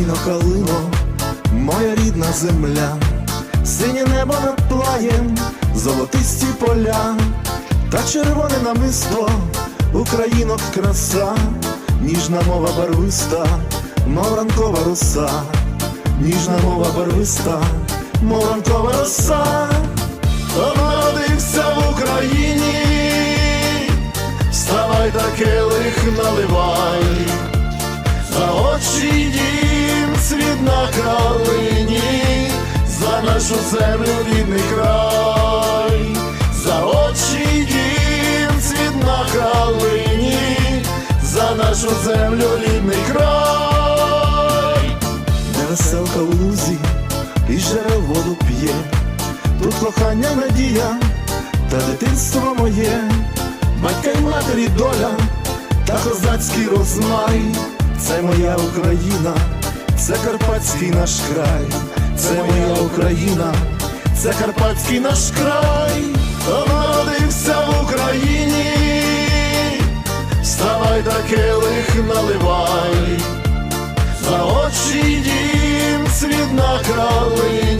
Україно, калино, моя рідна земля, синє небо над плаєм, золотисті поля, та червоне намисто, Українок краса, ніжна мова барвиста, мов ранкова роса, ніжна мова барвиста, мов ранкова роса, народився в Україні, вставай та келих наливай. За очі дім світ на калині, за нашу землю рідний край, за очі дім світ на калині, за нашу землю рідний край, де веселка у лузі і жерел воду п'є, тут кохання надія та дитинство моє, батька й матері доля та козацький розмай, це моя Україна, це карпатський наш край, це моя Україна, це карпатський наш край, народився в Україні, вставай та келих наливай, за очі дім світ на калині.